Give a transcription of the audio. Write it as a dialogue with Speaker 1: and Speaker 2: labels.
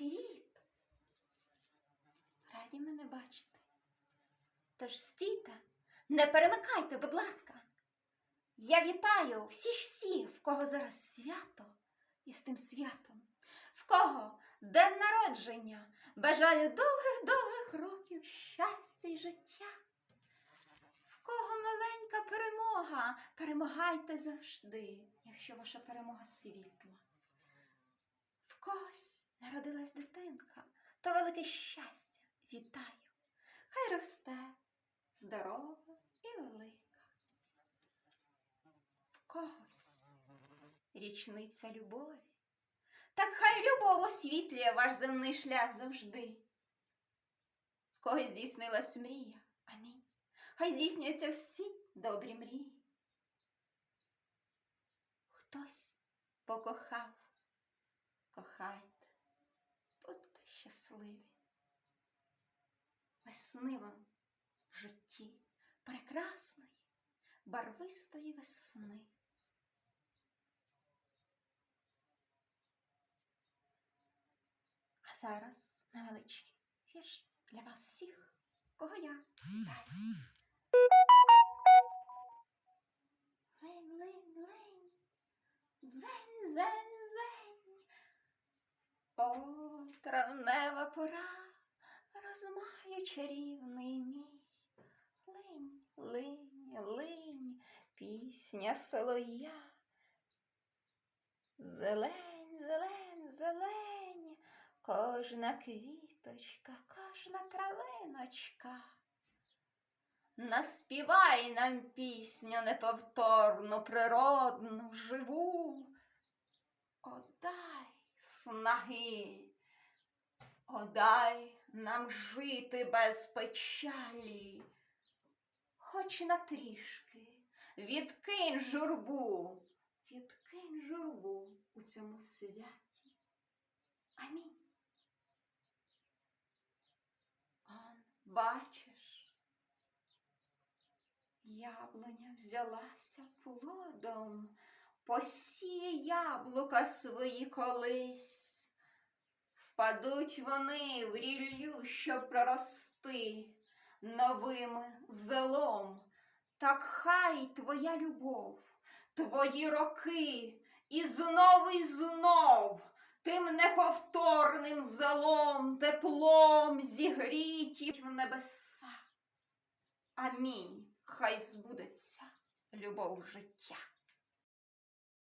Speaker 1: Привіт! Раді мене бачити. Тож стійте, не перемикайте, будь ласка. Я вітаю всіх всіх, в кого зараз свято і з тим святом, в кого день народження. Бажаю довгих-довгих років щастя й життя. В кого маленька перемога, перемагайте завжди, якщо ваша перемога світла. В когось народилась дитинка, то велике щастя. Вітаю! Хай росте здорова і велика. В когось річниця любові. Так хай любов освітлює ваш земний шлях завжди. В когось здійснилась мрія. Амінь. Хай здійснюються всі добрі мрії. Хтось покохав. Щасливі. Весни вам в житті прекрасної, барвистої весни. А зараз невеличкий вірш для вас всіх, кого я О, травнева пора, розмаю чарівний мій. Линь, линь, линь, пісня солоя. Зелень, зелень, зелень, кожна квіточка, кожна травиночка. Наспівай нам пісню неповторну, природну, живу. Одай снаги, одай нам жити без печалі, хоч на трішки. Відкинь журбу, відкинь журбу у цьому святі. Амінь. Он, бачиш, яблуня взялася плодом, посіє яблука свої колись. Впадуть вони в ріллю, щоб прорости новим зелом. Так хай твоя любов, твої роки, і знов і знов тим неповторним зелом, теплом зігріті в небеса. Амінь. Хай збудеться любов життя.